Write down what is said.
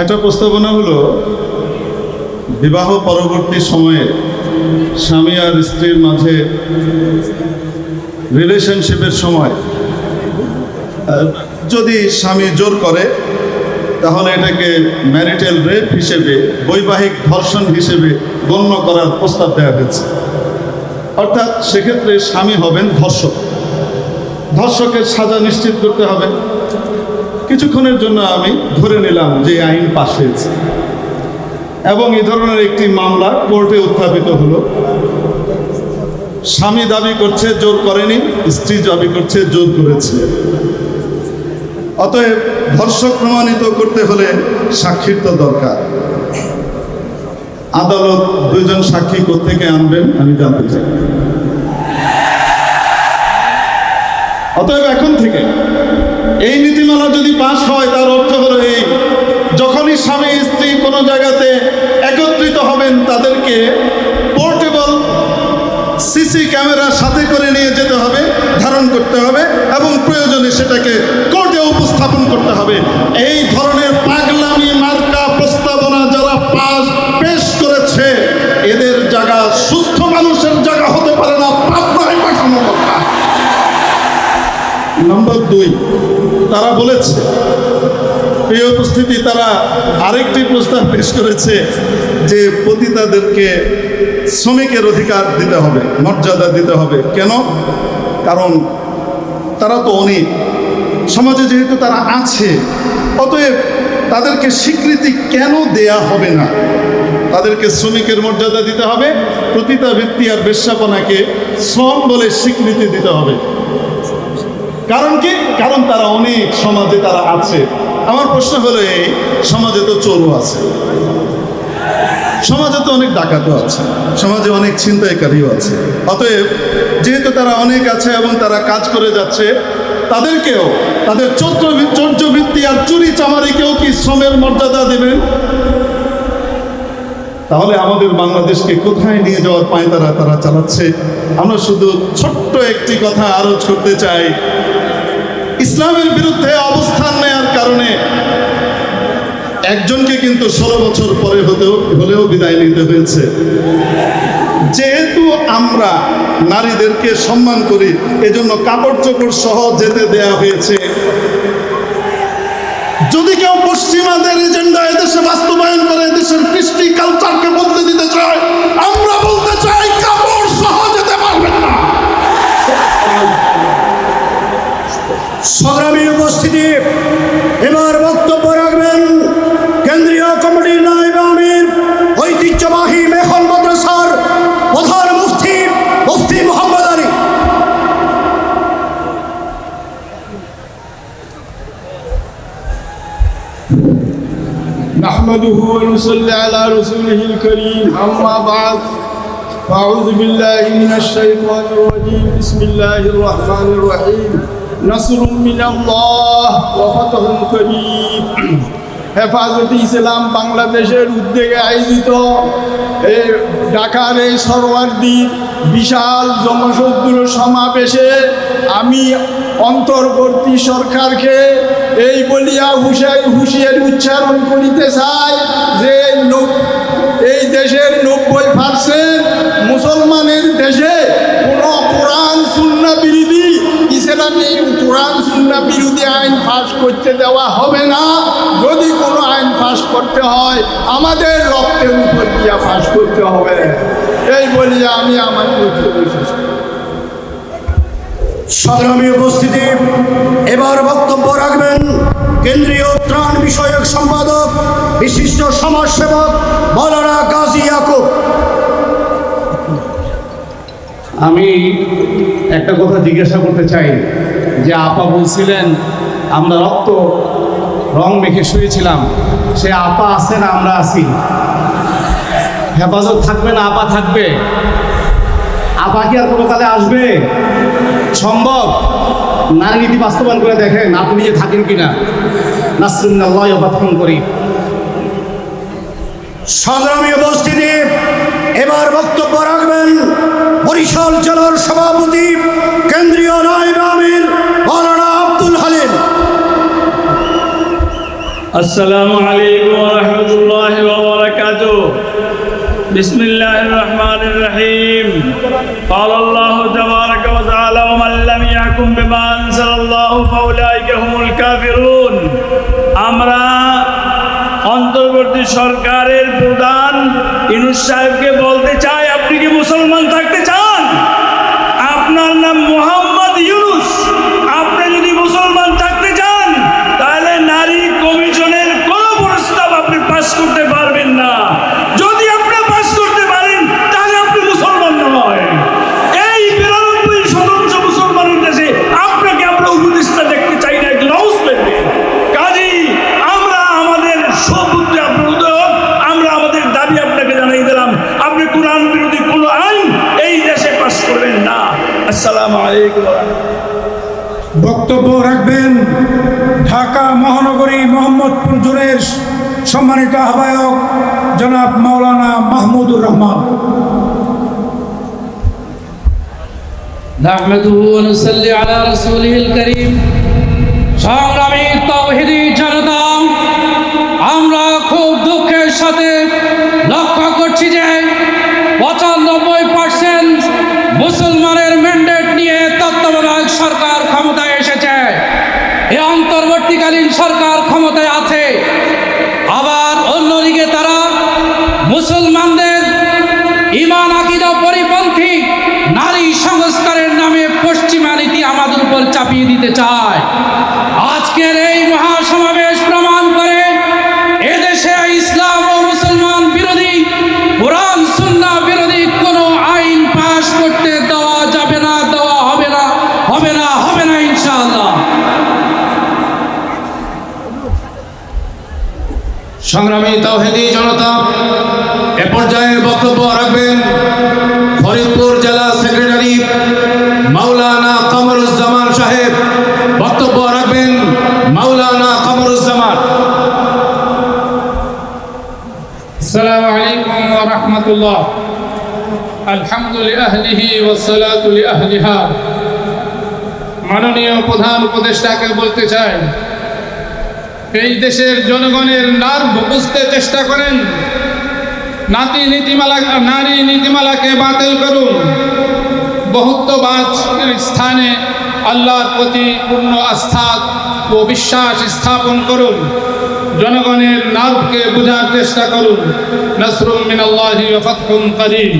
একটা প্রস্তাবনা হলো, বিবাহ পরবর্তী সময়ে স্বামী আর স্ত্রীর মাঝে রিলেশনশিপের সময় যদি স্বামী জোর করে, তাহলে এটাকে ম্যারিটাল রেপ হিসেবে, বৈবাহিক ধর্ষণ হিসেবে গণ্য করার প্রস্তাব দেওয়া হয়েছে। অর্থাৎ সেক্ষেত্রে স্বামী হবেন ধর্ষক। ধর্ষকের সাজা নিশ্চিত করতে হবে। কিছুক্ষণের জন্য আমি ধরে নিলাম যে আইন পাশ হয়েছে। এবং এ ধরনের একটি মামলা কোর্টে উত্থাপিত হলো। স্বামী দাবি করছে, জোর করেনি, স্ত্রী দাবি করছে, জোর করেছে। অতএব ধর্ষক প্রমাণিত করতে হলে সাক্ষীর তো দরকার। আদালত দুইজন সাক্ষী থেকে আনবেন, আমি জানতে চাই। অতএব এখন থেকে এই নীতিমালা যদি পাশ হয়, তার অর্থ হলো এই, যখনই স্বামী, স্ত্রী কোনো জায়গাতে একত্রিত হবেন, তাদেরকে পোর্টেবল সিসি ক্যামেরা সাথে করে নিয়ে যেতে হবে, ধারণ করতে হবে এবং প্রয়োজনে সেটাকে কোর্টে উপস্থাপন করতে হবে। এই ধরনের তারা বলেছে, এই উপস্থিতি তারা আরেকটি প্রস্তাব পেশ করেছে যে পতিতাদেরকে শ্রমিকের অধিকার দিতে হবে, মর্যাদা দিতে হবে। কেন? কারণ তারা তো অনেক। সমাজে যেহেতু তারা আছে, অতএব তাদেরকে স্বীকৃতি কেন দেয়া হবে না? তাদেরকে শ্রমিকের মর্যাদা দিতে হবে প্রতিতা ব্যক্তি আর বেশ্যাপনাকে শ্রম বলে স্বীকৃতি দিতে হবে। কারণ কি? কারণ তারা অনেক সমাজে তারা আছে। আমার প্রশ্ন হলো এই, সমাজে তো চোরও আছে। সমাজে তো অনেক ডাকাতও আছে। সমাজে অনেক ছিনতাইকারীও আছে। অতএব যেহেতু তারা অনেক আছে এবং তারা কাজ করে যাচ্ছে, তাদেরকেও, তাদের চৌদ্র চৌর্যবৃত্তি আর চুরি চামারিকেও কি শ্রমের মর্যাদা দেবেন? তাহলে আমাদের বাংলাদেশকে কোথায় নিয়ে যাওয়ার পায় তারা তারা চালাচ্ছে? আমরা শুধু ছোট্ট একটি কথা আরোচ করতে চাই। ইসলামের বিরুদ্ধে অবস্থান নেয়ার কারণে একজনকে কিন্তু ষোলো বছর পরে হতেও হলেও বিদায় নিতে হয়েছে। যেহেতু আমরা নারীদেরকে সম্মান করি, এজন্য কাপড় চোপড় সহ যেতে দেয়া হয়েছে। যদি কেউ পশ্চিমাদের এজেন্ডা এদেশে বাস্তবায়ন করে এদেশের কৃষ্টি কালচারকে বদলে দিতে চায়, আমরা نحمده ونصلي على رسوله الكريم أما بعد فأعوذ بالله من الشيطان الرجيم بسم الله الرحمن الرحيم نصر من الله وفتح قريب হেফাজতে ইসলাম বাংলাদেশের উদ্যোগে আয়োজিত এই ঢাকার এই সরওয়ার্দী বিশাল জনসদ্র সমাবেশে আমি অন্তর্বর্তী সরকারকে এই বলিয়া হুশাই হুঁশিয়ারি উচ্চারণ করিতে চাই যে এই দেশের নব্বই পার্সেন্ট মুসলমানের দেশে কোনো কোরআন, সুন্না বিরোধী, ইসলামী কোরআন, সুন্না বিরোধী আইন পাশ করতে দেওয়া হবে না যদি কোনো আইন পাশ করতে হয়, আমাদের রক্তের উপর দিয়া পাশ করতে হবে এই বলিয়া আমি আমার করি। সংগ্রামী উপস্থিতি। এবার বক্তব্য রাখবেন কেন্দ্রীয় ত্রাণ বিষয়ক সম্পাদক, বিশিষ্ট সমাজসেবক মৌলানা গাজী ইয়াকুব। আমি একটা কথা জিজ্ঞাসা করতে চাই, যে আপা বলছিলেন, আমরা রক্ত, রং মেখে শুয়েছিলাম, সে আপা আছে না আমরা আছি? হেফাজত থাকবে না আপা থাকবে? আপা কি আর কোনো কালে আসবে? সম্ভব নারী নীতি বাস্তবায়ন করে দেখেন আপনি নিজে থাকেন কিনা নাসরুল্লাহ অবাথন করি সংগ্রামী উপস্থিতি এবার বক্তব্য রাখবেন বরিশাল জেলার সভাপতি কেন্দ্রীয় নায়েব আমির মৌলানা আব্দুল হালিম السلام عليكم ورحمة الله وبركاته بسم الله الرحمن الرحيم قال الله تبارك وتعالى ومن ইয়াকুম বিমা আনজালাল্লাহু ফাউলাইকা হুমুল কাফিরুন। আমরা অন্তর্বর্তী সরকারের প্রধান ইনুস সাহেবকে বলতে চাই, আপনি কি মুসলমান থাকতে চান? আপনার নাম মোহাম্মদ বক্তব্য রাখবেন ঢাকা মহানগরী মোহাম্মদপুর জোনের সম্মানিত আহ্বায়ক জনাব মাওলানা মাহমুদুর রহমান نحمده ونصلي على رسوله الكريم সংগ্রামী তৌহিদি সরকার ক্ষমতায় আছে। আবার অন্যদিকে তারা মুসলমানদের ইমান আকিদা, পরিপন্থী নারী সংস্কারের নামে পশ্চিমা নীতি আমাদের উপর চাপিয়ে দিতে চায়। আজকের সংগ্রামী তাওহেদি জনতা এ পর্যায়ে বক্তব্য রাখবেন ফরিদপুর জেলা সেক্রেটারি মাওলানা কামরুজ্জামান সাহেব বক্তব্য রাখবেন মাওলানা কামরুজ্জামান السلام عليكم ورحمة الله الحمد لأهله والصلاة لأهلها মাননীয় প্রধান উপদেষ্টাকে বলতে চাই এই দেশের জনগণের নার্ভ বুঝতে চেষ্টা করেন। নাতি নীতিমালা, নারী নীতিমালাকে বাতিল করুন। বহুত্ববাদ স্থানে আল্লাহর প্রতি পূর্ণ আস্থা ও বিশ্বাস স্থাপন করুন। জনগণের নার্ভকে বোঝার চেষ্টা করুন। নসরুম মিনাল্লাহি ওয়া ফাতহুন করিম।